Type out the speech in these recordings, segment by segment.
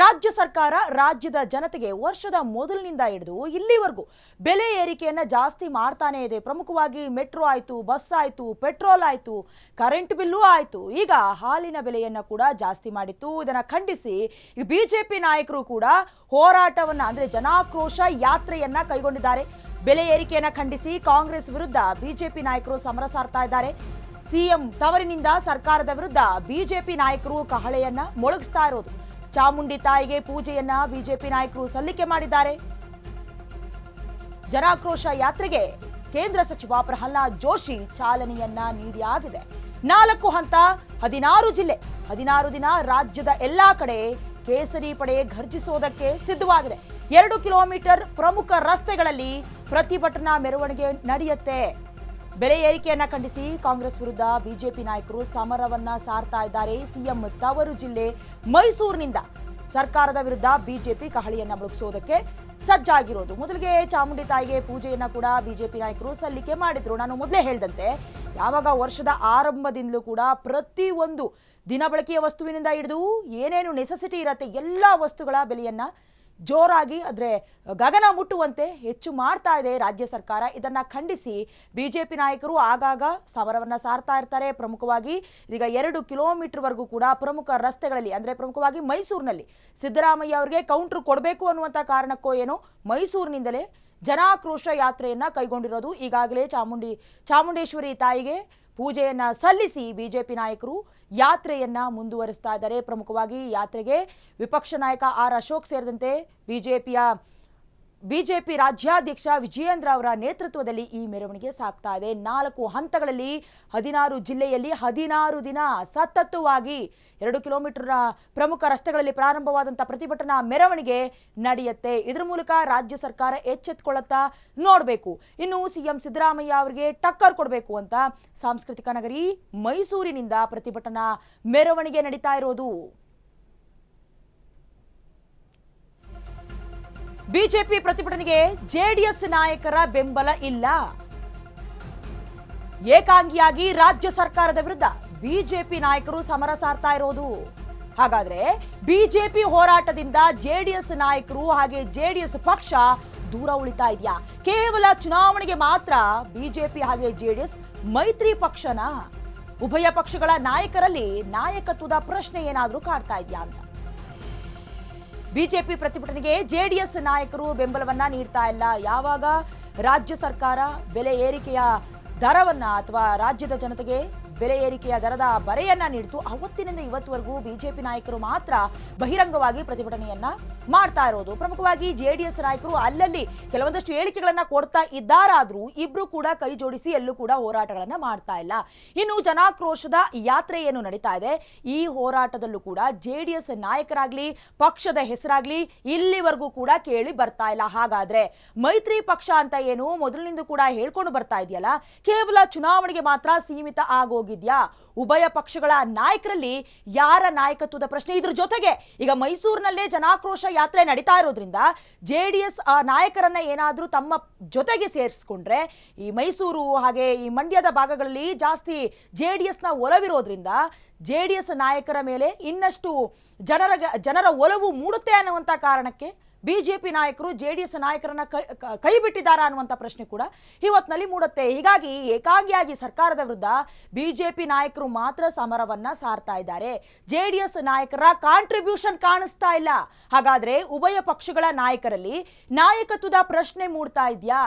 ರಾಜ್ಯ ಸರ್ಕಾರ ರಾಜ್ಯದ ಜನತೆಗೆ ವರ್ಷದ ಮೊದಲಿನಿಂದ ಹಿಡಿದು ಇಲ್ಲಿವರೆಗೂ ಬೆಲೆ ಏರಿಕೆಯನ್ನು ಜಾಸ್ತಿ ಮಾಡ್ತಾನೇ ಇದೆ. ಪ್ರಮುಖವಾಗಿ ಮೆಟ್ರೋ ಆಯಿತು, ಬಸ್ ಆಯಿತು, ಪೆಟ್ರೋಲ್ ಆಯಿತು, ಕರೆಂಟ್ ಬಿಲ್ಲು ಆಯಿತು. ಈಗ ಹಾಲಿನ ಬೆಲೆಯನ್ನ ಕೂಡ ಜಾಸ್ತಿ ಮಾಡಿತ್ತು. ಇದನ್ನು ಖಂಡಿಸಿ ಬಿಜೆಪಿ ನಾಯಕರು ಕೂಡ ಹೋರಾಟವನ್ನ ಅಂದ್ರೆ ಜನಾಕ್ರೋಶ ಯಾತ್ರೆಯನ್ನ ಕೈಗೊಂಡಿದ್ದಾರೆ. ಬೆಲೆ ಏರಿಕೆಯನ್ನು ಖಂಡಿಸಿ ಕಾಂಗ್ರೆಸ್ ವಿರುದ್ಧ ಬಿಜೆಪಿ ನಾಯಕರು ಸಮರ ಸಾರ್ತಾ ಇದ್ದಾರೆ. ಸಿಎಂ ತವರಿನಿಂದ ಸರ್ಕಾರದ ವಿರುದ್ಧ ಬಿಜೆಪಿ ನಾಯಕರು ಕಹಳೆಯನ್ನ ಮೊಳಗಿಸ್ತಾ ಇರೋದು. ಚಾಮುಂಡಿ ತಾಯಿಗೆ ಪೂಜೆಯನ್ನ ಬಿಜೆಪಿ ನಾಯಕರು ಸಲ್ಲಿಕೆ ಮಾಡಿದ್ದಾರೆ. ಜನಾಕ್ರೋಶ ಯಾತ್ರೆಗೆ ಕೇಂದ್ರ ಸಚಿವ ಪ್ರಹ್ಲಾದ್ ಜೋಶಿ ಚಾಲನೆಯನ್ನ ನೀಡಿಯಾಗಿದೆ ನಾಲ್ಕು ಹಂತ, ಹದಿನಾರು ಜಿಲ್ಲೆ, ಹದಿನಾರು ದಿನ ರಾಜ್ಯದ ಎಲ್ಲಾ ಕಡೆ ಕೇಸರಿ ಪಡೆ ಘರ್ಜಿಸೋದಕ್ಕೆ ಸಿದ್ಧವಾಗಿದೆ. ಎರಡು ಕಿಲೋಮೀಟರ್ ಪ್ರಮುಖ ರಸ್ತೆಗಳಲ್ಲಿ ಪ್ರತಿಭಟನಾ ಮೆರವಣಿಗೆ ನಡೆಯುತ್ತೆ. ಬೆಲೆ ಏರಿಕೆಯನ್ನ ಖಂಡಿಸಿ ಕಾಂಗ್ರೆಸ್ ವಿರುದ್ಧ ಬಿಜೆಪಿ ನಾಯಕರು ಸಮರವನ್ನ ಸಾರ್ತಾ ಇದ್ದಾರೆ. ಸಿಎಂ ತವರು ಜಿಲ್ಲೆ ಮೈಸೂರಿನಿಂದ ಸರ್ಕಾರದ ವಿರುದ್ಧ ಬಿಜೆಪಿ ಕಹಳಿಯನ್ನ ಮುಳುಗಿಸೋದಕ್ಕೆ ಸಜ್ಜಾಗಿರೋದು. ಮೊದಲಿಗೆ ಚಾಮುಂಡಿ ತಾಯಿಗೆ ಪೂಜೆಯನ್ನ ಕೂಡ ಬಿಜೆಪಿ ನಾಯಕರು ಸಲ್ಲಿಕೆ ಮಾಡಿದ್ರು. ನಾನು ಮೊದಲೇ ಹೇಳಿದಂತೆ, ಯಾವಾಗ ವರ್ಷದ ಆರಂಭದಿಂದಲೂ ಕೂಡ ಪ್ರತಿ ಒಂದು ದಿನಬಳಕೆಯ ವಸ್ತುವಿನಿಂದ ಹಿಡಿದು ಏನೇನು ನೆಸೆಸಿಟಿ ಇರತ್ತೆ ಎಲ್ಲ ವಸ್ತುಗಳ ಬೆಲೆಯನ್ನ ಜೋರಾಗಿ ಅಂದರೆ ಗಗನ ಮುಟ್ಟುವಂತೆ ಹೆಚ್ಚು ಮಾಡ್ತಾ ಇದೆ ರಾಜ್ಯ ಸರ್ಕಾರ. ಇದನ್ನು ಖಂಡಿಸಿ ಬಿ ಜೆ ಪಿ ನಾಯಕರು ಆಗಾಗ ಸಮರವನ್ನು ಸಾರ್ತಾ ಇರ್ತಾರೆ. ಪ್ರಮುಖವಾಗಿ ಈಗ ಎರಡು ಕಿಲೋಮೀಟರ್ವರೆಗೂ ಕೂಡ ಪ್ರಮುಖ ರಸ್ತೆಗಳಲ್ಲಿ, ಅಂದರೆ ಪ್ರಮುಖವಾಗಿ ಮೈಸೂರಿನಲ್ಲಿ ಸಿದ್ದರಾಮಯ್ಯ ಅವರಿಗೆ ಕೌಂಟ್ರ್ ಕೊಡಬೇಕು ಅನ್ನುವಂಥ ಕಾರಣಕ್ಕೋ ಏನೋ ಮೈಸೂರಿನಿಂದಲೇ ಜನಾಕ್ರೋಶ ಯಾತ್ರೆಯನ್ನು ಕೈಗೊಂಡಿರೋದು ಈಗಾಗಲೇ ಚಾಮುಂಡಿ, ಚಾಮುಂಡೇಶ್ವರಿ ತಾಯಿಗೆ ಪೂಜೆಯನ್ನ ಸಲ್ಲಿಸಿ ಬಿಜೆಪಿ ನಾಯಕರು ಯಾತ್ರೆಯನ್ನ ಮುಂದುವರಿಸ್ತಾ ಇದ್ದಾರೆ. ಪ್ರಮುಖವಾಗಿ ಯಾತ್ರೆಗೆ ವಿಪಕ್ಷ ನಾಯಕ ಆರ್ ಅಶೋಕ್ ಸೇರಿದಂತೆ ಬಿಜೆಪಿಯ ಬಿಜೆಪಿ ರಾಜ್ಯಾಧ್ಯಕ್ಷ ವಿಜಯೇಂದ್ರ ಅವರ ನೇತೃತ್ವದಲ್ಲಿ ಈ ಮೆರವಣಿಗೆ ಸಾಗ್ತಾ ಇದೆ. ನಾಲ್ಕು ಹಂತಗಳಲ್ಲಿ ಹದಿನಾರು ಜಿಲ್ಲೆಯಲ್ಲಿ ಹದಿನಾರು ದಿನ ಸತತವಾಗಿ ಎರಡು ಕಿಲೋಮೀಟರ್ ಪ್ರಮುಖ ರಸ್ತೆಗಳಲ್ಲಿ ಪ್ರಾರಂಭವಾದಂಥ ಪ್ರತಿಭಟನಾ ಮೆರವಣಿಗೆ ನಡೆಯುತ್ತೆ. ಇದರ ಮೂಲಕ ರಾಜ್ಯ ಸರ್ಕಾರ ಎಚ್ಚೆತ್ತುಕೊಳ್ಳುತ್ತಾ ನೋಡಬೇಕು. ಇನ್ನು ಸಿಎಂ ಸಿದ್ದರಾಮಯ್ಯ ಅವರಿಗೆ ಟಕ್ಕರ್ ಕೊಡಬೇಕು ಅಂತ ಸಾಂಸ್ಕೃತಿಕ ನಗರಿ ಮೈಸೂರಿನಿಂದ ಪ್ರತಿಭಟನಾ ಮೆರವಣಿಗೆ ನಡೀತಾ ಇರೋದು. ಬಿಜೆಪಿ ಪ್ರತಿಭಟನೆಗೆ ಜೆಡಿಎಸ್ ನಾಯಕರ ಬೆಂಬಲ ಇಲ್ಲ. ಏಕಾಂಗಿಯಾಗಿ ರಾಜ್ಯ ಸರ್ಕಾರದ ವಿರುದ್ಧ ಬಿಜೆಪಿ ನಾಯಕರು ಸಮರ ಸಾರ್ತಾ ಇರೋದು. ಹಾಗಾದ್ರೆ ಬಿಜೆಪಿ ಹೋರಾಟದಿಂದ ಜೆಡಿಎಸ್ ನಾಯಕರು ಹಾಗೆ ಜೆಡಿಎಸ್ ಪಕ್ಷ ದೂರ ಉಳಿತಾ ಇದೆಯಾ? ಕೇವಲ ಚುನಾವಣೆಗೆ ಮಾತ್ರ ಬಿಜೆಪಿ ಹಾಗೆ ಜೆಡಿಎಸ್ ಮೈತ್ರಿ ಪಕ್ಷನ? ಉಭಯ ಪಕ್ಷಗಳ ನಾಯಕರಲ್ಲಿ ನಾಯಕತ್ವದ ಪ್ರಶ್ನೆ ಏನಾದರೂ ಕಾಡ್ತಾ ಇದೆಯಾ ಅಂತ. ಬಿಜೆಪಿ ಪ್ರತಿಭಟನೆಗೆ ಜೆಡಿಎಸ್ ನಾಯಕರು ಬೆಂಬಲವನ್ನ ನೀಡ್ತಾ ಇಲ್ಲ. ಯಾವಾಗ ರಾಜ್ಯ ಸರ್ಕಾರ ಬೆಲೆ ಏರಿಕೆಯ ದರವನ್ನ ಅಥವಾ ರಾಜ್ಯದ ಜನತೆಗೆ ಬೆಲೆ ಏರಿಕೆಯ ದರದ ಬರೆಯನ್ನ ನೀಡಿತು. ಅವತ್ತಿನಿಂದ ಇವತ್ತುವರೆಗೂ ಬಿಜೆಪಿ ನಾಯಕರು ಮಾತ್ರ ಬಹಿರಂಗವಾಗಿ ಪ್ರತಿಭಟನೆಯನ್ನ ಮಾಡ್ತಾ ಇರೋದು. ಪ್ರಮುಖವಾಗಿ ಜೆಡಿಎಸ್ ನಾಯಕರು ಅಲ್ಲಲ್ಲಿ ಕೆಲವೊಂದಷ್ಟು ಹೇಳಿಕೆಗಳನ್ನ ಕೊಡ್ತಾ ಇದ್ದಾರಾದ್ರೂ ಇಬ್ರು ಕೂಡ ಕೈ ಜೋಡಿಸಿ ಎಲ್ಲೂ ಕೂಡ ಹೋರಾಟಗಳನ್ನ ಮಾಡ್ತಾ ಇಲ್ಲ. ಇನ್ನು ಜನಾಕ್ರೋಶದ ಯಾತ್ರೆ ಏನು ನಡೀತಾ ಇದೆ? ಈ ಹೋರಾಟದಲ್ಲೂ ಕೂಡ ಜೆಡಿಎಸ್ ನಾಯಕರಾಗ್ಲಿ, ಪಕ್ಷದ ಹೆಸರಾಗ್ಲಿ ಇಲ್ಲಿವರೆಗೂ ಕೂಡ ಕೇಳಿ ಬರ್ತಾ ಇಲ್ಲ. ಹಾಗಾದ್ರೆ ಮೈತ್ರಿ ಪಕ್ಷ ಅಂತ ಏನು ಮೊದಲಿನಿಂದ ಕೂಡ ಹೇಳ್ಕೊಂಡು ಬರ್ತಾ ಇದೆಯಲ್ಲ? ಕೇವಲ ಚುನಾವಣೆಗೆ ಮಾತ್ರ ಸೀಮಿತ ಆಗೋಗಿದ್ಯಾ ಉಭಯ ಪಕ್ಷಗಳ ನಾಯಕರಲ್ಲಿ ಯಾರ ನಾಯಕತ್ವದ ಪ್ರಶ್ನೆ ಇದ್ರ ಜೊತೆಗೆ ಈಗ ಮೈಸೂರಿನಲ್ಲೇ ಜನಾಕ್ರೋಶ ಯಾತ್ರೆ ನಡೀತಾ ಇರೋದ್ರಿಂದ ಜೆ ಡಿ ಎಸ್ ನಾಯಕರನ್ನ ಏನಾದರೂ ತಮ್ಮ ಜೊತೆಗೆ ಸೇರಿಸ್ಕೊಂಡ್ರೆ ಈ ಮೈಸೂರು ಹಾಗೆ ಈ ಮಂಡ್ಯದ ಭಾಗಗಳಲ್ಲಿ ಜಾಸ್ತಿ ಜೆ ಡಿ ಎಸ್ನ ಒಲವಿರೋದ್ರಿಂದ ಜೆ ಡಿ ಎಸ್ ನಾಯಕರ ಮೇಲೆ ಇನ್ನಷ್ಟು ಜನರ ಜನರ ಒಲವು ಮೂಡುತ್ತೆ ಅನ್ನುವಂಥ ಕಾರಣಕ್ಕೆ ಬಿಜೆಪಿ ನಾಯಕರು ಜೆ ಡಿ ಎಸ್ ನಾಯಕರನ್ನ ಕೈ ಬಿಟ್ಟಿದ್ದಾರಾ ಅನ್ನುವಂಥ ಪ್ರಶ್ನೆ ಕೂಡ ಇವತ್ತಿನಲ್ಲಿ ಮೂಡುತ್ತೆ. ಹೀಗಾಗಿ ಏಕಾಂಗಿಯಾಗಿ ಸರ್ಕಾರದ ವಿರುದ್ಧ ಬಿಜೆಪಿ ನಾಯಕರು ಮಾತ್ರ ಸಮರವನ್ನ ಸಾರ್ತಾ ಇದ್ದಾರೆ. ಜೆ ಡಿ ಎಸ್ ನಾಯಕರ ಕಾಂಟ್ರಿಬ್ಯೂಷನ್ ಕಾಣಿಸ್ತಾ ಇಲ್ಲ. ಹಾಗಾದ್ರೆ ಉಭಯ ಪಕ್ಷಗಳ ನಾಯಕರಲ್ಲಿ ನಾಯಕತ್ವದ ಪ್ರಶ್ನೆ ಮೂಡ್ತಾ ಇದೆಯಾ?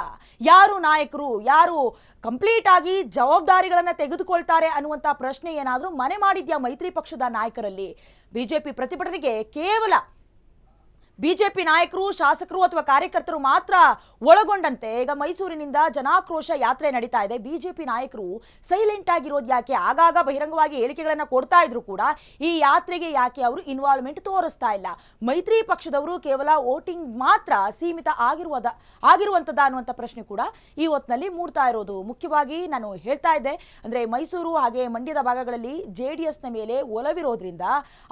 ಯಾರು ನಾಯಕರು, ಯಾರು ಕಂಪ್ಲೀಟ್ ಆಗಿ ಜವಾಬ್ದಾರಿಗಳನ್ನ ತೆಗೆದುಕೊಳ್ತಾರೆ ಅನ್ನುವಂಥ ಪ್ರಶ್ನೆ ಏನಾದರೂ ಮನೆ ಮಾಡಿದ್ಯಾ ಮೈತ್ರಿ ಪಕ್ಷದ ನಾಯಕರಲ್ಲಿ? ಬಿಜೆಪಿ ಪ್ರತಿಭಟನೆಗೆ ಕೇವಲ ಬಿಜೆಪಿ ನಾಯಕರು, ಶಾಸಕರು ಅಥವಾ ಕಾರ್ಯಕರ್ತರು ಮಾತ್ರ ಒಳಗೊಂಡಂತೆ ಈಗ ಮೈಸೂರಿನಿಂದ ಜನಾಕ್ರೋಶ ಯಾತ್ರೆ ನಡೀತಾ ಇದೆ. ಬಿಜೆಪಿ ನಾಯಕರು ಸೈಲೆಂಟ್ ಆಗಿರೋದು ಯಾಕೆ? ಆಗಾಗ ಬಹಿರಂಗವಾಗಿ ಹೇಳಿಕೆಗಳನ್ನು ಕೊಡ್ತಾ ಇದ್ರು ಕೂಡ ಈ ಯಾತ್ರೆಗೆ ಯಾಕೆ ಅವರು ಇನ್ವಾಲ್ವ್ಮೆಂಟ್ ತೋರಿಸ್ತಾ ಇಲ್ಲ? ಮೈತ್ರಿ ಪಕ್ಷದವರು ಕೇವಲ ವೋಟಿಂಗ್ ಮಾತ್ರ ಸೀಮಿತ ಆಗಿರುವುದ ಆಗಿರುವಂಥದ್ದು ಅನ್ನುವಂಥ ಪ್ರಶ್ನೆ ಕೂಡ ಈ ಹೊತ್ತಿನಲ್ಲಿ ಮೂಡ್ತಾ ಇರೋದು. ಮುಖ್ಯವಾಗಿ ನಾನು ಹೇಳ್ತಾ ಇದ್ದೆ, ಅಂದರೆ ಮೈಸೂರು ಹಾಗೆ ಮಂಡ್ಯದ ಭಾಗಗಳಲ್ಲಿ ಜೆ ಡಿ ಮೇಲೆ ಒಲವಿರೋದ್ರಿಂದ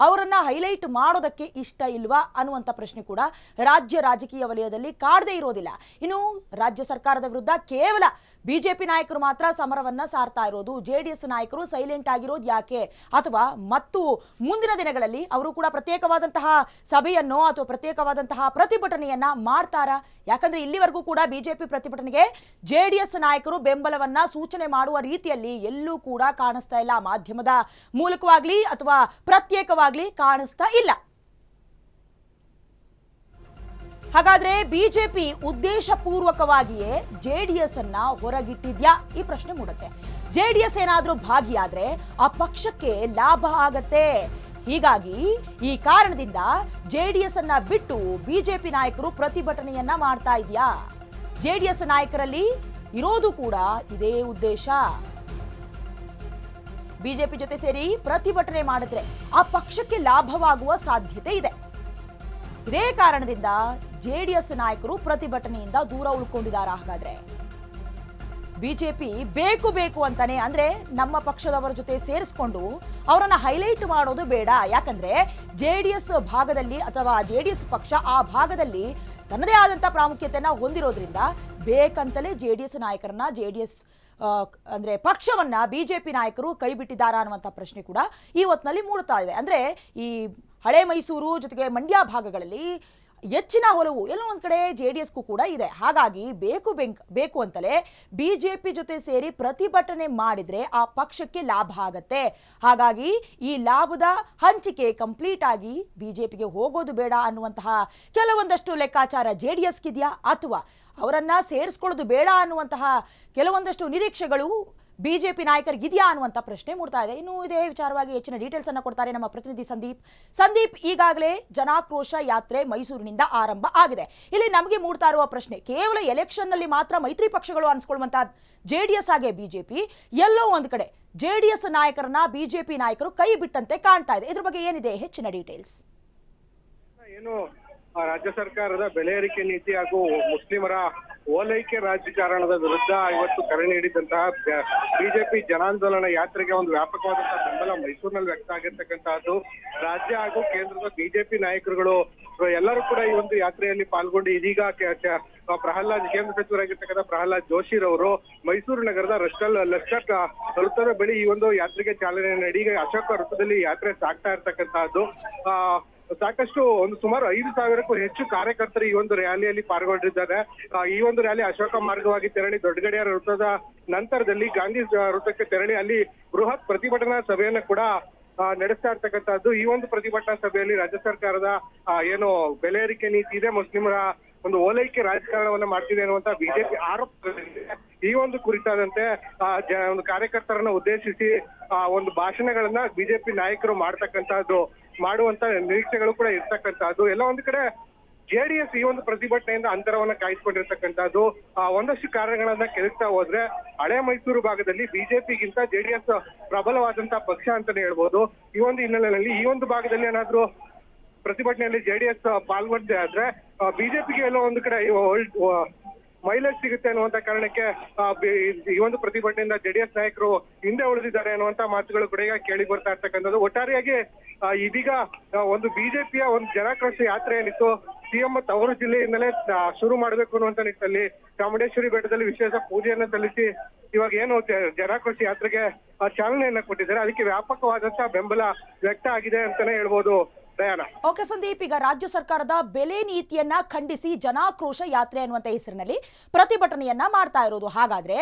ಅವರನ್ನು ಹೈಲೈಟ್ ಮಾಡೋದಕ್ಕೆ ಇಷ್ಟ ಇಲ್ವಾ ಅನ್ನುವಂಥ ಪ್ರಶ್ನೆ ಪ್ರಶ್ನೆ ಕೂಡ ರಾಜ್ಯ ರಾಜಕೀಯ ವಲಯದಲ್ಲಿ ಕಾಡದೇ ಇರೋದಿಲ್ಲ. ಇನ್ನು ರಾಜ್ಯ ಸರ್ಕಾರದ ವಿರುದ್ಧ ಕೇವಲ ಬಿಜೆಪಿ ನಾಯಕರು ಮಾತ್ರ ಸಮರವನ್ನ ಸಾರ್ತಾ ಇರೋದು. ಜೆಡಿಎಸ್ ನಾಯಕರು ಸೈಲೆಂಟ್ ಆಗಿರೋದು ಯಾಕೆ? ಅಥವಾ ಮತ್ತು ಮುಂದಿನ ದಿನಗಳಲ್ಲಿ ಅವರು ಕೂಡ ಪ್ರತ್ಯೇಕವಾದಂತಹ ಸಭೆಯನ್ನು ಅಥವಾ ಪ್ರತ್ಯೇಕವಾದಂತಹ ಪ್ರತಿಭಟನೆಯನ್ನ ಮಾಡ್ತಾರಾ? ಯಾಕಂದ್ರೆ ಇಲ್ಲಿವರೆಗೂ ಕೂಡ ಬಿಜೆಪಿ ಪ್ರತಿಭಟನೆಗೆ ಜೆ ಡಿ ಎಸ್ ನಾಯಕರು ಬೆಂಬಲವನ್ನ ಸೂಚನೆ ಮಾಡುವ ರೀತಿಯಲ್ಲಿ ಎಲ್ಲೂ ಕೂಡ ಕಾಣಿಸ್ತಾ ಇಲ್ಲ. ಮಾಧ್ಯಮದ ಮೂಲಕವಾಗ್ಲಿ ಅಥವಾ ಪ್ರತ್ಯೇಕವಾಗ್ಲಿ ಕಾಣಿಸ್ತಾ ಇಲ್ಲ. ಹಾಗಾದ್ರೆ ಬಿಜೆಪಿ ಉದ್ದೇಶಪೂರ್ವಕವಾಗಿಯೇ ಜೆಡಿಎಸ್ ಅನ್ನ ಹೊರಗಿಟ್ಟಿದ್ಯಾ? ಈ ಪ್ರಶ್ನೆ ಮೂಡುತ್ತೆ. ಜೆಡಿಎಸ್ ಏನಾದರೂ ಭಾಗಿಯಾದ್ರೆ ಆ ಪಕ್ಷಕ್ಕೆ ಲಾಭ ಆಗತ್ತೆ. ಹೀಗಾಗಿ ಈ ಕಾರಣದಿಂದ ಜೆಡಿಎಸ್ ಅನ್ನ ಬಿಟ್ಟು ಬಿಜೆಪಿ ನಾಯಕರು ಪ್ರತಿಭಟನೆಯನ್ನ ಮಾಡ್ತಾ ಇದೆಯಾ? ಜೆಡಿಎಸ್ ನಾಯಕರಲ್ಲಿ ಇರೋದು ಕೂಡ ಇದೇ ಉದ್ದೇಶ. ಬಿಜೆಪಿ ಜೊತೆ ಸೇರಿ ಪ್ರತಿಭಟನೆ ಮಾಡಿದ್ರೆ ಆ ಪಕ್ಷಕ್ಕೆ ಲಾಭವಾಗುವ ಸಾಧ್ಯತೆ ಇದೆ. ಇದೇ ಕಾರಣದಿಂದ ಜೆಡಿಎಸ್ ನಾಯಕರು ಪ್ರತಿಭಟನೆಯಿಂದ ದೂರ ಉಳ್ಕೊಂಡಿದ್ದಾರೆ. ಹಾಗಾದ್ರೆ ಬಿಜೆಪಿ ಬೇಕು ಬೇಕು ಅಂತಾನೆ ಅಂದ್ರೆ ನಮ್ಮ ಪಕ್ಷದವರ ಜೊತೆ ಸೇರಿಸ್ಕೊಂಡು ಅವರನ್ನ ಹೈಲೈಟ್ ಮಾಡೋದು ಬೇಡ. ಯಾಕಂದ್ರೆ ಜೆ ಡಿ ಎಸ್ ಭಾಗದಲ್ಲಿ ಅಥವಾ ಜೆ ಡಿ ಎಸ್ ಪಕ್ಷ ಆ ಭಾಗದಲ್ಲಿ ತನ್ನದೇ ಆದಂಥ ಪ್ರಾಮುಖ್ಯತೆಯನ್ನ ಹೊಂದಿರೋದ್ರಿಂದ ಬೇಕಂತಲೇ ಜೆ ಡಿ ಎಸ್ ನಾಯಕರನ್ನ ಜೆ ಡಿ ಎಸ್ ಅಂದ್ರೆ ಪಕ್ಷವನ್ನ ಬಿಜೆಪಿ ನಾಯಕರು ಕೈ ಬಿಟ್ಟಿದ್ದಾರಾ ಅನ್ನುವಂಥ ಪ್ರಶ್ನೆ ಕೂಡ ಈ ಹೊತ್ತಿನಲ್ಲಿ ಮೂಡ್ತಾ ಇದೆ. ಅಂದ್ರೆ ಈ ಹಳೆ ಮೈಸೂರು ಜೊತೆಗೆ ಮಂಡ್ಯ ಭಾಗಗಳಲ್ಲಿ ಹೆಚ್ಚಿನ ಒಲವು, ಎಲ್ಲೋ ಒಂದು ಕಡೆ ಜೆ ಡಿ ಎಸ್ಗೂ ಕೂಡ ಇದೆ. ಹಾಗಾಗಿ ಬೇಕು ಬೆಂಕ್, ಬೇಕು ಅಂತಲೇ ಬಿ ಜೆ ಪಿ ಜೊತೆ ಸೇರಿ ಪ್ರತಿಭಟನೆ ಮಾಡಿದರೆ ಆ ಪಕ್ಷಕ್ಕೆ ಲಾಭ ಆಗತ್ತೆ. ಹಾಗಾಗಿ ಈ ಲಾಭದ ಹಂಚಿಕೆ ಕಂಪ್ಲೀಟ್ ಆಗಿ ಬಿ ಜೆ ಪಿಗೆ ಹೋಗೋದು ಬೇಡ ಅನ್ನುವಂತಹ ಕೆಲವೊಂದಷ್ಟು ಲೆಕ್ಕಾಚಾರ ಜೆ ಡಿ ಎಸ್ಗಿದೆಯಾ ಅಥವಾ ಅವರನ್ನು ಸೇರಿಸ್ಕೊಳ್ಳೋದು ಬೇಡ ಅನ್ನುವಂತಹ ಕೆಲವೊಂದಷ್ಟು ನಿರೀಕ್ಷೆಗಳು ಬಿಜೆಪಿ ನಾಯಕರಿಗಿದೆಯಾ ಅನ್ನುವಂಥ ಪ್ರಶ್ನೆ ಮೂಡ್ತಾ ಇದೆ. ಇನ್ನು ಇದೇ ವಿಚಾರವಾಗಿ ಹೆಚ್ಚಿನ ಡೀಟೇಲ್ಸ್ ಅನ್ನು ಕೊಡ್ತಾರೆ ನಮ್ಮ ಪ್ರತಿನಿಧಿ ಸಂದೀಪ್. ಸಂದೀಪ್, ಈಗಾಗಲೇ ಜನಾಕ್ರೋಶ ಯಾತ್ರೆ ಮೈಸೂರಿನಿಂದ ಆರಂಭ ಆಗಿದೆ. ಇಲ್ಲಿ ನಮಗೆ ಮೂಡ್ತಾ ಇರುವ ಪ್ರಶ್ನೆ, ಕೇವಲ ಎಲೆಕ್ಷನ್ನಲ್ಲಿ ಮಾತ್ರ ಮೈತ್ರಿ ಪಕ್ಷಗಳು ಅನ್ಸ್ಕೊಳ್ಳುವಂತಹ ಜೆ ಡಿ ಬಿಜೆಪಿ? ಎಲ್ಲೋ ಒಂದು ಕಡೆ ಜೆ ನಾಯಕರನ್ನ ಬಿಜೆಪಿ ನಾಯಕರು ಕೈ ಬಿಟ್ಟಂತೆ ಕಾಣ್ತಾ ಇದೆ. ಇದ್ರ ಬಗ್ಗೆ ಏನಿದೆ ಹೆಚ್ಚಿನ ಡೀಟೇಲ್ಸ್ ಏನು ರಾಜ್ಯ ಸರ್ಕಾರದ ಬೆಲೆ ಏರಿಕೆ ನೀತಿ ಹಾಗೂ ಮುಸ್ಲಿಮರ ಓಲೈಕೆ ರಾಜಕಾರಣದ ವಿರುದ್ಧ ಇವತ್ತು ಕರೆ ನೀಡಿದಂತಹ ಬಿಜೆಪಿ ಜನಾಂದೋಲನ ಯಾತ್ರೆಗೆ ಒಂದು ವ್ಯಾಪಕವಾದಂತಹ ಬೆಂಬಲ ಮೈಸೂರಿನಲ್ಲಿ ವ್ಯಕ್ತ ಆಗಿರ್ತಕ್ಕಂತಹದ್ದು. ರಾಜ್ಯ ಹಾಗೂ ಕೇಂದ್ರದ ಬಿಜೆಪಿ ನಾಯಕರುಗಳು ಎಲ್ಲರೂ ಕೂಡ ಈ ಒಂದು ಯಾತ್ರೆಯಲ್ಲಿ ಪಾಲ್ಗೊಂಡು ಇದೀಗ ಪ್ರಹ್ಲಾದ್, ಕೇಂದ್ರ ಸಚಿವರಾಗಿರ್ತಕ್ಕಂಥ ಪ್ರಹ್ಲಾದ್ ಜೋಶಿ ರವರು ಮೈಸೂರು ನಗರದ ರಸ್ಟಲ್ ಲಸ್ಕರ್ ವೃತ್ತದ ಬಳಿ ಈ ಒಂದು ಯಾತ್ರೆಗೆ ಚಾಲನೆ ನೀಡಿ ಅಶೋಕ ವೃತ್ತದಲ್ಲಿ ಯಾತ್ರೆ ಸಾಗ್ತಾ ಇರ್ತಕ್ಕಂತಹದ್ದು. ಸಾಕಷ್ಟು ಒಂದು ಸುಮಾರು ಐದು ಸಾವಿರಕ್ಕೂ ಹೆಚ್ಚು ಕಾರ್ಯಕರ್ತರು ಈ ಒಂದು ರ್ಯಾಲಿಯಲ್ಲಿ ಪಾಲ್ಗೊಂಡಿದ್ದಾರೆ. ಈ ಒಂದು ರ್ಯಾಲಿ ಅಶೋಕ ಮಾರ್ಗವಾಗಿ ತೆರಳಿ ದೊಡ್ಡಗಡಿಯಾರ ವೃತ್ತದ ನಂತರದಲ್ಲಿ ಗಾಂಧಿ ವೃತ್ತಕ್ಕೆ ತೆರಳಿ ಅಲ್ಲಿ ಬೃಹತ್ ಪ್ರತಿಭಟನಾ ಸಭೆಯನ್ನು ಕೂಡ ನಡೆಸ್ತಾ ಇರ್ತಕ್ಕಂಥದ್ದು. ಈ ಒಂದು ಪ್ರತಿಭಟನಾ ಸಭೆಯಲ್ಲಿ ರಾಜ್ಯ ಸರ್ಕಾರದ ಏನು ಬೆಲೆ ಏರಿಕೆ ನೀತಿ ಇದೆ, ಮುಸ್ಲಿಮರ ಒಂದು ಓಲೈಕೆ ರಾಜಕಾರಣವನ್ನ ಮಾಡ್ತಿದೆ ಅನ್ನುವಂತ ಬಿಜೆಪಿ ಆರೋಪ ಈ ಒಂದು ಕುರಿತಾದಂತೆ ಒಂದು ಕಾರ್ಯಕರ್ತರನ್ನ ಉದ್ದೇಶಿಸಿ ಒಂದು ಭಾಷಣಗಳನ್ನ ಬಿಜೆಪಿ ನಾಯಕರು ಮಾಡ್ತಕ್ಕಂತಹದ್ದು ಮಾಡುವಂತ ನಿರೀಕ್ಷೆಗಳು ಕೂಡ ಇರ್ತಕ್ಕಂಥದ್ದು ಎಲ್ಲ ಒಂದು ಕಡೆ ಜೆಡಿಎಸ್ ಈ ಒಂದು ಪ್ರತಿಭಟನೆಯಿಂದ ಅಂತರವನ್ನ ಕಾಯ್ದುಕೊಂಡಿರ್ತಕ್ಕಂಥದ್ದು ಒಂದಷ್ಟು ಕಾರಣಗಳನ್ನ ಕೆದಕ್ತಾ ಹೋದ್ರೆ ಹಳೆ ಮೈಸೂರು ಭಾಗದಲ್ಲಿ ಬಿಜೆಪಿಗಿಂತ ಜೆಡಿಎಸ್ ಪ್ರಬಲವಾದಂತಹ ಪಕ್ಷ ಅಂತಾನೆ ಹೇಳ್ಬೋದು. ಈ ಒಂದು ಹಿನ್ನೆಲೆಯಲ್ಲಿ ಈ ಒಂದು ಭಾಗದಲ್ಲಿ ಏನಾದ್ರು ಪ್ರತಿಭಟನೆಯಲ್ಲಿ ಜೆಡಿಎಸ್ ಪಾಲ್ಗೊಂಡೆ ಆದ್ರೆ ಬಿಜೆಪಿಗೆ ಎಲ್ಲೋ ಒಂದು ಕಡೆ ಮೈಲೇಜ್ ಸಿಗುತ್ತೆ ಅನ್ನುವಂತ ಕಾರಣಕ್ಕೆ ಈ ಒಂದು ಪ್ರತಿಭಟನೆಯಿಂದ ಜೆಡಿಎಸ್ ನಾಯಕರು ಹಿಂದೆ ಉಳಿದಿದ್ದಾರೆ ಅನ್ನುವಂತ ಮಾತುಗಳು ಕೂಡ ಈಗ ಕೇಳಿ ಬರ್ತಾ ಇರ್ತಕ್ಕಂಥದ್ದು. ಒಟ್ಟಾರೆಯಾಗಿ ಇದೀಗ ಒಂದು ಬಿಜೆಪಿಯ ಒಂದು ಜನಾಕ್ರೋಶ ಯಾತ್ರೆ ಏನಿತ್ತು, ಸಿಎಂ ತವರು ಜಿಲ್ಲೆಯಿಂದಲೇ ಶುರು ಮಾಡಬೇಕು ಅನ್ನುವಂತ ನಿಟ್ಟಿನಲ್ಲಿ ಚಾಮುಂಡೇಶ್ವರಿ ಬೆಟ್ಟದಲ್ಲಿ ವಿಶೇಷ ಪೂಜೆಯನ್ನ ಸಲ್ಲಿಸಿ ಇವಾಗ ಏನು ಜ- ಜನಾಕ್ರೋಶ ಯಾತ್ರೆಗೆ ಚಾಲನೆಯನ್ನ ಕೊಟ್ಟಿದ್ದಾರೆ. ಅದಕ್ಕೆ ವ್ಯಾಪಕವಾದಂತಹ ಬೆಂಬಲ ವ್ಯಕ್ತ ಆಗಿದೆ ಅಂತಾನೆ ಹೇಳ್ಬೋದು. ಓಕೆ ಸಂದೀಪ್, ಈಗ ರಾಜ್ಯ ಸರ್ಕಾರದ ಬೆಲೆ ನೀತಿಯನ್ನ ಖಂಡಿಸಿ ಜನಾಕ್ರೋಶ ಯಾತ್ರೆ ಅನ್ನುವಂತ ಹೆಸರಿನಲ್ಲಿ ಪ್ರತಿಭಟನೆಯನ್ನ ಮಾಡ್ತಾ ಇರೋದು. ಹಾಗಾದ್ರೆ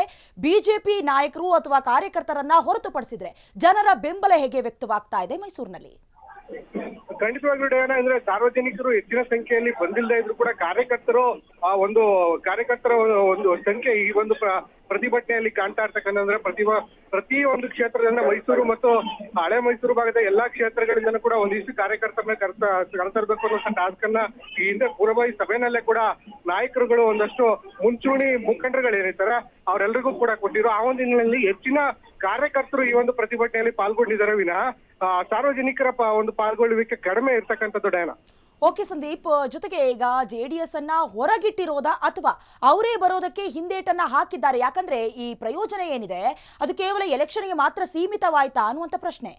ಬಿಜೆಪಿ ನಾಯಕರು ಅಥವಾ ಕಾರ್ಯಕರ್ತರನ್ನ ಹೊರತುಪಡಿಸಿದ್ರೆ ಜನರ ಬೆಂಬಲ ಹೇಗೆ ವ್ಯಕ್ತವಾಗ್ತಾ ಇದೆ ಮೈಸೂರಿನಲ್ಲಿ? ಖಂಡಿತವಾಗ್ಲೂ ಡಯಾನ ಅಂದ್ರೆ ಸಾರ್ವಜನಿಕರು ಹೆಚ್ಚಿನ ಸಂಖ್ಯೆಯಲ್ಲಿ ಬಂದಿಲ್ಲದೆ ಇದ್ರು ಕೂಡ ಕಾರ್ಯಕರ್ತರು ಆ ಒಂದು ಕಾರ್ಯಕರ್ತರ ಒಂದು ಸಂಖ್ಯೆ ಈ ಒಂದು ಪ್ರ- ಪ್ರತಿಭಟನೆಯಲ್ಲಿ ಕಾಣ್ತಾ ಇರ್ತಕ್ಕಂಥ ಅಂದ್ರೆ ಪ್ರತಿಭಾ, ಪ್ರತಿ ಒಂದು ಕ್ಷೇತ್ರದಿಂದ ಮೈಸೂರು ಮತ್ತು ಹಳೆ ಮೈಸೂರು ಭಾಗದ ಎಲ್ಲಾ ಕ್ಷೇತ್ರಗಳಿಂದ ಕೂಡ ಒಂದಿಷ್ಟು ಕಾರ್ಯಕರ್ತರನ್ನ ಕರ್ತ, ಕರೆತರಬೇಕು ಅನ್ನೋ ಟಾಸ್ಕ್ ಅನ್ನ ಈ ಹಿಂದೆ ಪೂರ್ವಭಾವಿ ಸಭೆನಲ್ಲೇ ಕೂಡ ನಾಯಕರುಗಳು ಒಂದಷ್ಟು ಮುಂಚೂಣಿ ಮುಖಂಡರುಗಳು ಏನಿರ್ತಾರೆ ಅವರೆಲ್ಲರಿಗೂ ಕೂಡ ಕೊಟ್ಟಿರೋ ಆ ಒಂದು ಹಿನ್ನೆಲೆಯಲ್ಲಿ ಹೆಚ್ಚಿನ ಕಾರ್ಯಕರ್ತರು ಈ ಒಂದು ಪ್ರತಿಭಟನೆಯಲ್ಲಿ ಪಾಲ್ಗೊಂಡಿದ್ದಾರೆ ವಿನ. ಸಾರ್ವಜನಿಕರ ಒಂದು ಪಾಲ್ಗೊಳ್ಳುವಿಕೆ ಕಡಿಮೆ ಇರ್ತಕ್ಕಂಥದ್ದು ಡಯನ. ಓಕೆ ಸಂದೀಪ್, ಜೊತೆಗೆ ಈಗ ಜೆ ಡಿ ಎಸ್ ಅನ್ನ ಹೊರಗಿಟ್ಟಿರೋದ ಅಥವಾ ಅವರೇ ಬರೋದಕ್ಕೆ ಹಿಂದೇಟನ್ನ ಹಾಕಿದ್ದಾರೆ? ಯಾಕಂದ್ರೆ ಈ ಪ್ರಯೋಜನ ಏನಿದೆ? ಅದು ಕೇವಲ ಎಲೆಕ್ಷನ್ಗೆ ಮಾತ್ರ ಸೀಮಿತವಾಯ್ತಾ ಅನ್ನುವಂಥ ಪ್ರಶ್ನೆ.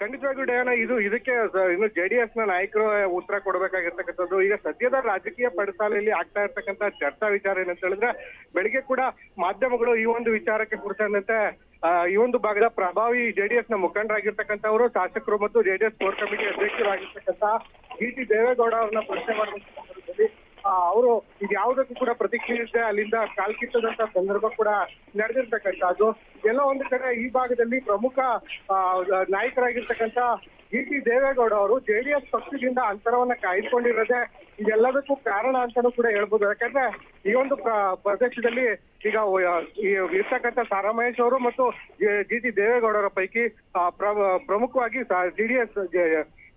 ಖಂಡಿತವಾಗಿಯೂ ಡಯಾನ, ಇದು ಇದಕ್ಕೆ ಇನ್ನು ಜೆಡಿಎಸ್ನ ನಾಯಕರು ಉತ್ತರ ಕೊಡಬೇಕಾಗಿರ್ತಕ್ಕಂಥದ್ದು. ಈಗ ಸದ್ಯದ ರಾಜಕೀಯ ಪಡಸಾಲೆಯಲ್ಲಿ ಆಗ್ತಾ ಇರ್ತಕ್ಕಂಥ ಚರ್ಚಾ ವಿಚಾರ ಏನಂತ ಹೇಳಿದ್ರೆ, ಬೆಳಿಗ್ಗೆ ಕೂಡ ಮಾಧ್ಯಮಗಳು ಈ ಒಂದು ವಿಚಾರಕ್ಕೆ ಕುರಿತಂತೆ ಈ ಒಂದು ಭಾಗದ ಪ್ರಭಾವಿ ಜೆಡಿಎಸ್ನ ಮುಖಂಡರಾಗಿರ್ತಕ್ಕಂಥವರು, ಶಾಸಕರು ಮತ್ತು ಜೆಡಿಎಸ್ ಕೋರ್ ಕಮಿಟಿ ಅಧ್ಯಕ್ಷರಾಗಿರ್ತಕ್ಕಂಥ ಟಿ ದೇವೇಗೌಡ ಅವರನ್ನ ಪ್ರಶ್ನೆ ಮಾಡುವಂತ ಸಂದರ್ಭದಲ್ಲಿ ಅವರು ಇದು ಯಾವುದಕ್ಕೂ ಕೂಡ ಪ್ರತಿಕ್ರಿಯಿಸದೆ ಅಲ್ಲಿಂದ ಕಾಲ್ಕಿತ್ತದಂತ ಸಂದರ್ಭ ಕೂಡ ನಡೆದಿರ್ತಕ್ಕಂಥದ್ದು ಎಲ್ಲ ಒಂದು ಕಡೆ ಈ ಭಾಗದಲ್ಲಿ ಪ್ರಮುಖ ನಾಯಕರಾಗಿರ್ತಕ್ಕಂಥ ಡಿ ಟಿ ದೇವೇಗೌಡ ಅವರು ಜೆಡಿಎಸ್ ಪಕ್ಷದಿಂದ ಅಂತರವನ್ನ ಕಾಯ್ದುಕೊಂಡಿರೋದೇ ಇದೆಲ್ಲದಕ್ಕೂ ಕಾರಣ ಅಂತಾನೂ ಕೂಡ ಹೇಳ್ಬೋದು. ಯಾಕಂದ್ರೆ ಈ ಒಂದು ಪ್ರ- ಪ್ರದೇಶದಲ್ಲಿ ಈಗ ಇರ್ತಕ್ಕಂಥ ಸಾರಾಮಹೇಶ್ ಅವರು ಮತ್ತು ಜಿ ಟಿ ದೇವೇಗೌಡರ ಪೈಕಿ ಪ್ರಮುಖವಾಗಿ ಜೆಡಿಎಸ್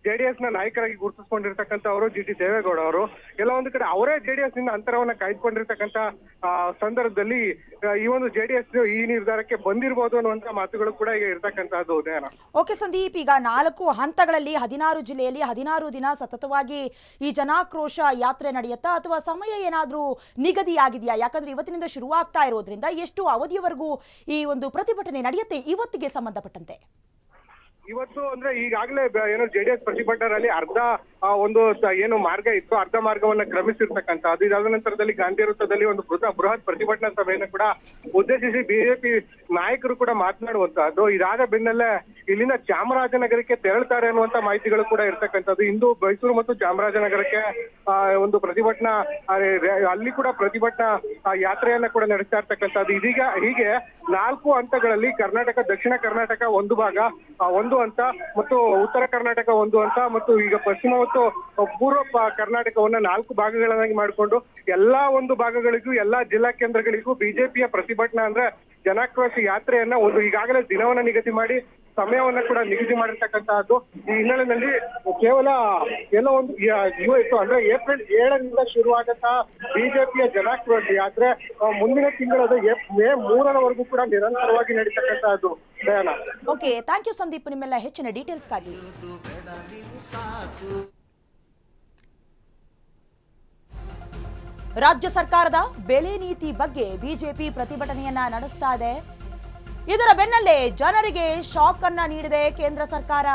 ಜೆಡಿಎಸ್ನ ನಾಯಕರಾಗಿ ಗುರುತಿಸಿಕೊಂಡಿರ್ತಕ್ಕಂಥವರು ಜಿ ಟಿ ದೇವೇಗೌಡ ಅವರು. ಎಲ್ಲ ಒಂದು ಕಡೆ ಅವರೇ ಜೆಡಿಎಸ್ನಿಂದ ಅಂತರವನ್ನ ಕಾಯ್ದುಕೊಂಡಿರ್ತಕ್ಕಂಥ ಸಂದರ್ಭದಲ್ಲಿ ಈ ಒಂದು ಜೆಡಿಎಸ್ ಈ ನಿರ್ಧಾರಕ್ಕೆ ಬಂದಿರಬಹುದು ಅನ್ನುವಂತ ಮಾತುಗಳು ಕೂಡ ಈಗ ಇರ್ತಕ್ಕಂಥದ್ದು ಓಕೆ ಸಂದೀಪ್, ಈಗ ನಾಲ್ಕು ಹಂತಗಳಲ್ಲಿ ಹದಿನಾರು ಜಿಲ್ಲೆಯಲ್ಲಿ ಹದಿನಾರು ದಿನ ಸತತವಾಗಿ ಈ ಜನಾಕ್ರೋಶ ಯಾತ್ರೆ ನಡೆಯುತ್ತಾ ಅಥವಾ ಸಮಯ ಏನಾದರೂ ನಿಗದಿಯಾಗಿದೆಯಾ? ಯಾಕಂದ್ರೆ ಇವತ್ತಿನಿಂದ ಶುರುವಾಗ್ತಾ ಇರೋದ್ರಿಂದ ಎಷ್ಟು ಅವಧಿಯವರೆಗೂ ಈ ಒಂದು ಪ್ರತಿಭಟನೆ ನಡೆಯುತ್ತೆ ಇವತ್ತಿಗೆ ಸಂಬಂಧಪಟ್ಟಂತೆ? ಇವತ್ತು ಅಂದ್ರೆ ಈಗಾಗಲೇ ಏನೋ ಜೆಡಿಎಸ್ ಪ್ರತಿಭಟನೆಯಲ್ಲಿ ಅರ್ಧ ಒಂದು ಸ- ಏನು ಮಾರ್ಗ ಇತ್ತು ಅರ್ಧ ಮಾರ್ಗವನ್ನ ಕ್ರಮಿಸಿರ್ತಕ್ಕಂಥ ಅದು ಇದಾದ ನಂತರದಲ್ಲಿ ಗಾಂಧಿ ವೃತ್ತದಲ್ಲಿ ಒಂದು ಬೃಹತ್ ಬೃಹತ್ ಪ್ರತಿಭಟನಾ ಸಭೆಯನ್ನು ಕೂಡ ಉದ್ದೇಶಿಸಿ ಬಿಜೆಪಿ ನಾಯಕರು ಕೂಡ ಮಾತನಾಡುವಂತಹದ್ದು. ಇದಾದ ಬೆನ್ನಲ್ಲೇ ಇಲ್ಲಿನ ಚಾಮರಾಜನಗರಕ್ಕೆ ತೆರಳ್ತಾರೆ ಅನ್ನುವಂತ ಮಾಹಿತಿಗಳು ಕೂಡ ಇರ್ತಕ್ಕಂಥದ್ದು. ಇಂದು ಮೈಸೂರು ಮತ್ತು ಚಾಮರಾಜನಗರಕ್ಕೆ ಆ, ಒಂದು ಪ್ರತಿಭಟನಾ ಅಲ್ಲಿ ಕೂಡ ಪ್ರತಿಭಟನಾ ಆ, ಯಾತ್ರೆಯನ್ನ ಕೂಡ ನಡೆಸ್ತಾ ಇರ್ತಕ್ಕಂಥದ್ದು. ಇದೀಗ ಹೀಗೆ ನಾಲ್ಕು ಹಂತಗಳಲ್ಲಿ ಕರ್ನಾಟಕ ದಕ್ಷಿಣ ಕರ್ನಾಟಕ ಒಂದು ಭಾಗ ಒಂದು ಹಂತ ಮತ್ತು ಉತ್ತರ ಕರ್ನಾಟಕ ಒಂದು ಹಂತ ಮತ್ತು ಈಗ ಪಶ್ಚಿಮ ಮತ್ತು ಪೂರ್ವ ಪ- ಕರ್ನಾಟಕವನ್ನ ನಾಲ್ಕು ಭಾಗಗಳನ್ನಾಗಿ ಮಾಡಿಕೊಂಡು ಎಲ್ಲಾ ಒಂದು ಭಾಗಗಳಿಗೂ ಎಲ್ಲಾ ಜಿಲ್ಲಾ ಕೇಂದ್ರಗಳಿಗೂ ಬಿಜೆಪಿಯ ಪ್ರತಿಭಟನಾ ಅಂದ್ರೆ ಜನಾಕ್ರೋಶ ಯಾತ್ರೆಯನ್ನ ಒಂದು ಈಗಾಗಲೇ ದಿನವನ್ನ ನಿಗದಿ ಮಾಡಿ ಸಮಯವನ್ನ ಕೂಡ ನಿಗದಿ ಮಾಡಿರ್ತಕ್ಕಂತಹದ್ದು. ಈ ಹಿನ್ನೆಲೆಯಲ್ಲಿ ಕೇವಲ ಎಲ್ಲ ಒಂದು ಯ- ಇವತ್ತು ಅಂದ್ರೆ ಏಪ್ರಿಲ್ ಏಳರಿಂದ ಶುರುವಾದಂತಹ ಬಿಜೆಪಿಯ ಜನಾಕ್ರೋಶ ಯಾತ್ರೆ ಮುಂದಿನ ತಿಂಗಳದ ಮೇ ಮೂರರವರೆಗೂ ಕೂಡ ನಿರಂತರವಾಗಿ ನಡೀತಕ್ಕಂತಹದ್ದು ಓಕೆ ಥ್ಯಾಂಕ್ ಯು ಸಂದೀಪ್ ನಿಮ್ಮೆಲ್ಲ ಹೆಚ್ಚಿನ ಡೀಟೇಲ್ಸ್ಗಾಗಿ ರಾಜ್ಯ ಸರ್ಕಾರದ ಬೆಲೆ ನೀತಿ ಬಗ್ಗೆ ಬಿಜೆಪಿ ಪ್ರತಿಭಟನೆಯನ್ನ ನಡೆಸ್ತಾ ಇದೆ. ಇದರ ಬೆನ್ನಲ್ಲೇ ಜನರಿಗೆ ಶಾಕ್ ಅನ್ನ ನೀಡಿದೆ ಕೇಂದ್ರ ಸರ್ಕಾರ.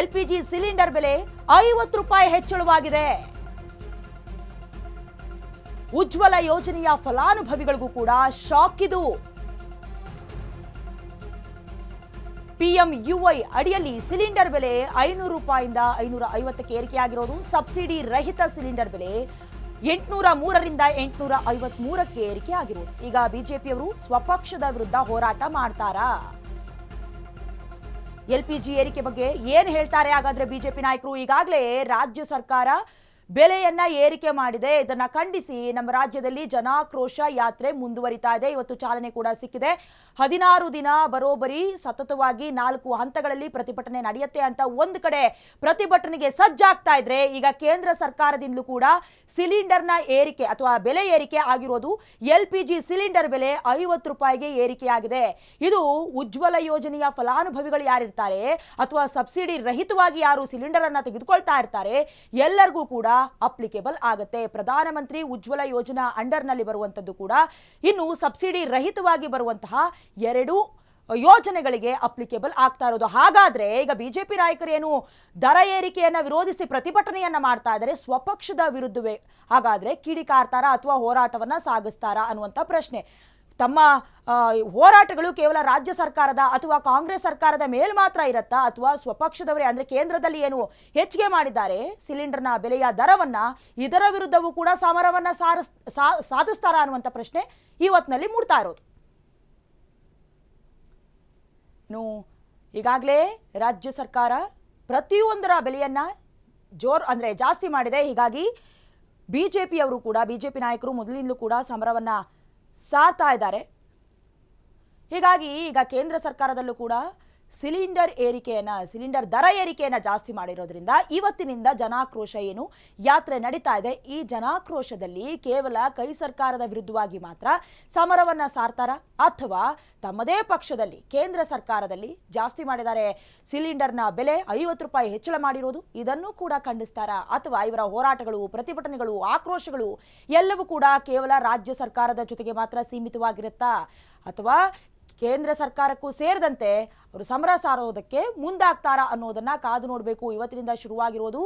ಎಲ್ಪಿಜಿ ಸಿಲಿಂಡರ್ ಬೆಲೆ ಐವತ್ತು ರೂಪಾಯಿ ಹೆಚ್ಚಳವಾಗಿದೆ. ಉಜ್ವಲ ಯೋಜನೆಯ ಫಲಾನುಭವಿಗಳಿಗೂ ಕೂಡ ಶಾಕ್ ಇದು. ಪಿಎಂ ಯುಐ ಅಡಿಯಲ್ಲಿ ಸಿಲಿಂಡರ್ ಬೆಲೆ ಐನೂರು ರೂಪಾಯಿಂದ ಐನೂರ ಐವತ್ತಕ್ಕೆ ಏರಿಕೆಯಾಗಿರೋದು. ಸಬ್ಸಿಡಿ ರಹಿತ ಸಿಲಿಂಡರ್ ಬೆಲೆ ಎಂಟುನೂರ ಮೂರರಿಂದ ಎಂಟುನೂರ ಐವತ್ತ್ ಮೂರಕ್ಕೆ ಏರಿಕೆ ಆಗಿರೋದು ಈಗ ಬಿಜೆಪಿಯವರು ಸ್ವಪಕ್ಷದ ವಿರುದ್ಧ ಹೋರಾಟ ಮಾಡ್ತಾರಾ? ಎಲ್ಪಿಜಿ ಏರಿಕೆ ಬಗ್ಗೆ ಏನು ಹೇಳ್ತಾರೆ? ಹಾಗಾದ್ರೆ ಬಿಜೆಪಿ ನಾಯಕರು ಈಗಾಗಲೇ ರಾಜ್ಯ ಸರ್ಕಾರ ಬೆಲೆಯನ್ನ ಏರಿಕೆ ಮಾಡಿದೆ. ಇದನ್ನ ಖಂಡಿಸಿ ನಮ್ಮ ರಾಜ್ಯದಲ್ಲಿ ಜನಾಕ್ರೋಶ ಯಾತ್ರೆ ಮುಂದುವರಿತಾ ಇದೆ. ಇವತ್ತು ಚಾಲನೆ ಕೂಡ ಸಿಕ್ಕಿದೆ. ಹದಿನಾರು ದಿನ ಬರೋಬರಿ ಸತತವಾಗಿ ನಾಲ್ಕು ಹಂತಗಳಲ್ಲಿ ಪ್ರತಿಭಟನೆ ನಡೆಯುತ್ತೆ ಅಂತ ಒಂದು ಕಡೆ ಪ್ರತಿಭಟನೆಗೆ ಸಜ್ಜಾಗ್ತಾ ಇದ್ರೆ ಈಗ ಕೇಂದ್ರ ಸರ್ಕಾರದಿಂದಲೂ ಕೂಡ ಸಿಲಿಂಡರ್ನ ಏರಿಕೆ ಅಥವಾ ಬೆಲೆ ಏರಿಕೆ ಆಗಿರೋದು ಎಲ್ ಸಿಲಿಂಡರ್ ಬೆಲೆ ಐವತ್ತು ರೂಪಾಯಿಗೆ ಏರಿಕೆಯಾಗಿದೆ. ಇದು ಉಜ್ವಲ ಯೋಜನೆಯ ಫಲಾನುಭವಿಗಳು ಯಾರಿರ್ತಾರೆ ಅಥವಾ ಸಬ್ಸಿಡಿ ರಹಿತವಾಗಿ ಯಾರು ಸಿಲಿಂಡರ್ ಅನ್ನ ತೆಗೆದುಕೊಳ್ತಾ ಇರ್ತಾರೆ ಎಲ್ಲರಿಗೂ ಕೂಡ ಅಪ್ಲಿಕೇಬಲ್ ಆಗುತ್ತೆ. ಪ್ರಧಾನಮಂತ್ರಿ ಉಜ್ವಲ ಯೋಜನಾ ಅಂಡರ್ನಲ್ಲಿ ಬರುವಂತದ್ದು ಕೂಡ ಇನ್ನು ಸಬ್ಸಿಡಿ ರಹಿತವಾಗಿ ಬರುವಂತಹ ಎರಡು ಯೋಜನೆಗಳಿಗೆ ಅಪ್ಲಿಕೇಬಲ್ ಆಗ್ತಾ ಇರೋದು. ಹಾಗಾದ್ರೆ ಈಗ ಬಿಜೆಪಿ ನಾಯಕರೇನು ದರ ಏರಿಕೆಯನ್ನ ವಿರೋಧಿಸಿ ಪ್ರತಿಭಟನೆಯನ್ನ ಮಾಡ್ತಾ ಇದ್ದಾರೆ, ಸ್ವಪಕ್ಷದ ವಿರುದ್ಧವೇ. ಹಾಗಾದ್ರೆ ಕಿಡಿಕಾರ್ತಾರ ಅಥವಾ ಹೋರಾಟವನ್ನ ಸಾಗಿಸ್ತಾರಾ ಅನ್ನುವಂಥ ಪ್ರಶ್ನೆ. ತಮ್ಮ ಹೋರಾಟಗಳು ಕೇವಲ ರಾಜ್ಯ ಸರ್ಕಾರದ ಅಥವಾ ಕಾಂಗ್ರೆಸ್ ಸರ್ಕಾರದ ಮೇಲ್ ಮಾತ್ರ ಇರುತ್ತಾ ಅಥವಾ ಸ್ವಪಕ್ಷದವರೇ, ಅಂದರೆ ಕೇಂದ್ರದಲ್ಲಿ ಏನು ಹೆಚ್ಚಿಗೆ ಮಾಡಿದ್ದಾರೆ? ಸಿಲಿಂಡರ್ನ ಬೆಲೆಯ ದರವನ್ನು, ಇದರ ವಿರುದ್ಧವೂ ಕೂಡ ಸಮರವನ್ನು ಸಾರಿಸ್ ಸಾಧಿಸ್ತಾರಾ ಅನ್ನುವಂಥ ಪ್ರಶ್ನೆ ಇವತ್ತಿನಲ್ಲಿ ಮೂಡ್ತಾ ಇರೋದು. ಇನ್ನು ಈಗಾಗಲೇ ರಾಜ್ಯ ಸರ್ಕಾರ ಪ್ರತಿಯೊಂದರ ಬೆಲೆಯನ್ನ ಜೋರ್, ಅಂದರೆ ಜಾಸ್ತಿ ಮಾಡಿದೆ. ಹೀಗಾಗಿ ಬಿ ಜೆ ಪಿಯವರು ಕೂಡ ಬಿ ಜೆ ಪಿ ನಾಯಕರು ಮೊದಲಿಂದಲೂ ಕೂಡ ಸಮರವನ್ನು ಸಾರ್ತಾ ಇದ್ದಾರೆ. ಹೀಗಾಗಿ ಈಗ ಕೇಂದ್ರ ಸರ್ಕಾರದಲ್ಲೂ ಕೂಡ ಸಿಲಿಂಡರ್ ಏರಿಕೆಯನ್ನು, ಸಿಲಿಂಡರ್ ದರ ಏರಿಕೆಯನ್ನು ಜಾಸ್ತಿ ಮಾಡಿರೋದ್ರಿಂದ ಇವತ್ತಿನಿಂದ ಜನಾಕ್ರೋಶ ಏನು? ಯಾತ್ರೆ ನಡೀತಾ ಇದೆ. ಈ ಜನಾಕ್ರೋಶದಲ್ಲಿ ಕೇವಲ ಕೈ ಸರ್ಕಾರದ ವಿರುದ್ಧವಾಗಿ ಮಾತ್ರ ಸಮರವನ್ನು ಸಾರ್ತಾರ? ಅಥವಾ ತಮ್ಮದೇ ಪಕ್ಷದಲ್ಲಿ, ಕೇಂದ್ರ ಸರ್ಕಾರದಲ್ಲಿ ಜಾಸ್ತಿ ಮಾಡಿದ್ದಾರೆ, ಸಿಲಿಂಡರ್ನ ಬೆಲೆ ಐವತ್ತು ರೂಪಾಯಿ ಹೆಚ್ಚಳ ಮಾಡಿರೋದು? ಇದನ್ನು ಕೂಡ ಖಂಡಿಸ್ತಾರ? ಅಥವಾ ಇವರ ಹೋರಾಟಗಳು, ಪ್ರತಿಭಟನೆಗಳು, ಆಕ್ರೋಶಗಳು ಎಲ್ಲವೂ ಕೂಡ ಕೇವಲ ರಾಜ್ಯ ಸರ್ಕಾರದ ಜೊತೆಗೆ ಮಾತ್ರ ಸೀಮಿತವಾಗಿರುತ್ತಾ? ಅಥವಾ ಕೇಂದ್ರ ಸರ್ಕಾರಕ್ಕೂ ಸೇರಿದಂತೆ ಅವರು ಸಮರ ಸಾರೋದಕ್ಕೆ ಮುಂದಾಗ್ತಾರಾ ಅನ್ನೋದನ್ನ ಕಾದು ನೋಡಬೇಕು. ಇವತ್ತಿನಿಂದ ಶುರುವಾಗಿರೋದು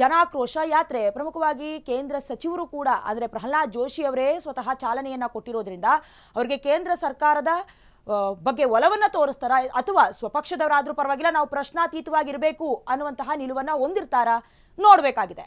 ಜನಾಕ್ರೋಶ ಯಾತ್ರೆ. ಪ್ರಮುಖವಾಗಿ ಕೇಂದ್ರ ಸಚಿವರು ಕೂಡ ಅಂದರೆ ಪ್ರಹ್ಲಾದ್ ಜೋಶಿ ಅವರೇ ಸ್ವತಃ ಚಾಲನೆಯನ್ನು ಕೊಟ್ಟಿರೋದ್ರಿಂದ ಅವರಿಗೆ ಕೇಂದ್ರ ಸರ್ಕಾರದ ಬಗ್ಗೆ ಒಲವನ್ನ ತೋರಿಸ್ತಾರ? ಅಥವಾ ಸ್ವಪಕ್ಷದವರಾದರೂ ಪರವಾಗಿಲ್ಲ, ನಾವು ಪ್ರಶ್ನಾತೀತವಾಗಿರಬೇಕು ಅನ್ನುವಂತಹ ನಿಲುವನ್ನ ಹೊಂದಿರ್ತಾರ? ನೋಡಬೇಕಾಗಿದೆ.